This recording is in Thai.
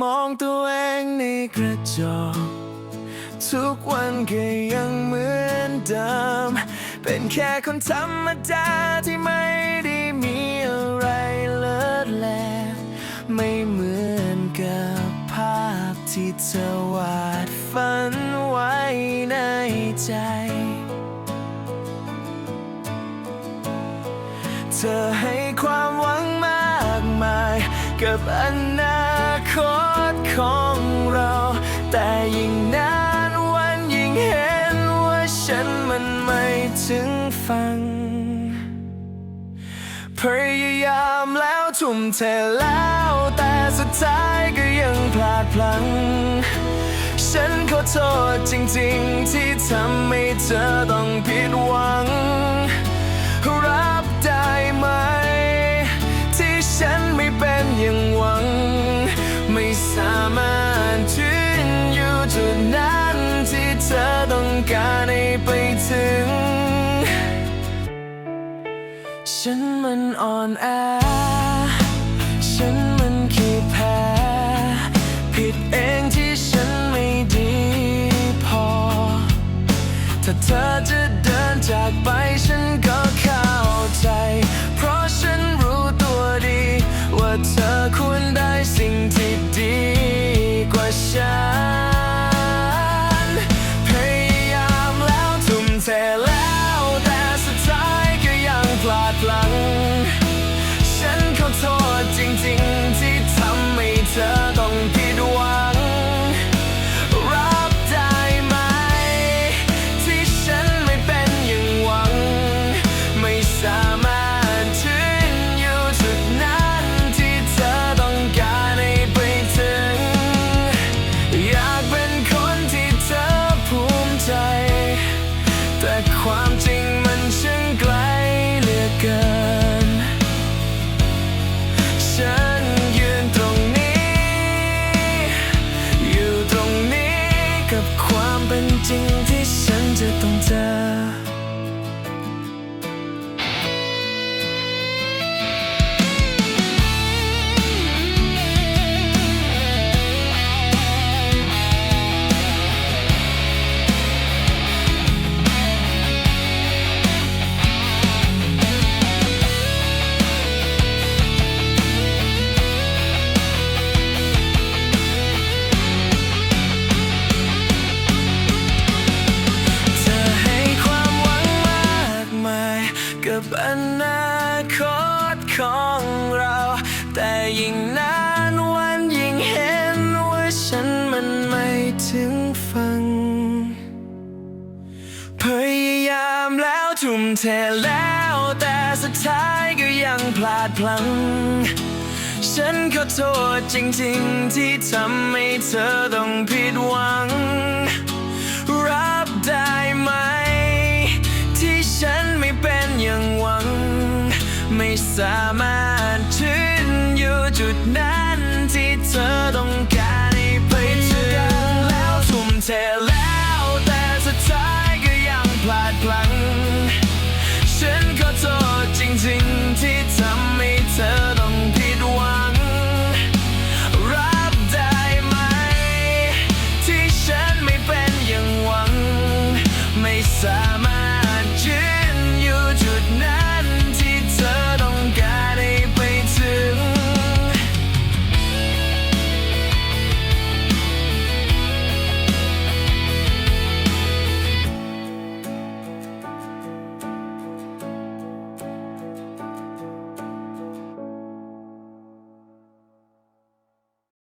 มองตัวเองในกระจกทุกวันก็ยังเหมือนเดิม เป็นแค่คนธรรมดาที่ไม่ได้มีอะไรเลิศแลไม่เหมือนกับภาพที่เธอวาดฝันไว้ในใจเธอให้ความหวังมากมาย กับอนาค ตของเรา แต่ยิ่งนานวันยิ่งเห็นว่าฉันมันไม่ถึงฟังพยายามแล้วทุ่มเทแล้วแต่สุดท้ายก็ยังพลาดพลั้งฉันขอโทษจริงๆ ที่ทำให้เธอต้องผิดหวัง การให้ไปถึง ฉันมันอ่อนแอ ฉันมันขี้แพ้ ผิดเองที่ฉันไม่ดีพอ ถ้าเธอจะเดินจากไปฉันก็เข้าใจ เพราะฉันรู้ตัวดีว่าเธอ คว อนาคตของเรา แต่ยิ่งนานวันยิ่งเห็นว่าฉันมันไม่ถึงฟัง พยายามแล้วทุ่มเทแล้วแต่สุดท้ายก็ยังพลาดพลั้ง ฉันขอโทษจริงๆ ที่ทำให้เธอต้องผิดหวัง จุดนั้น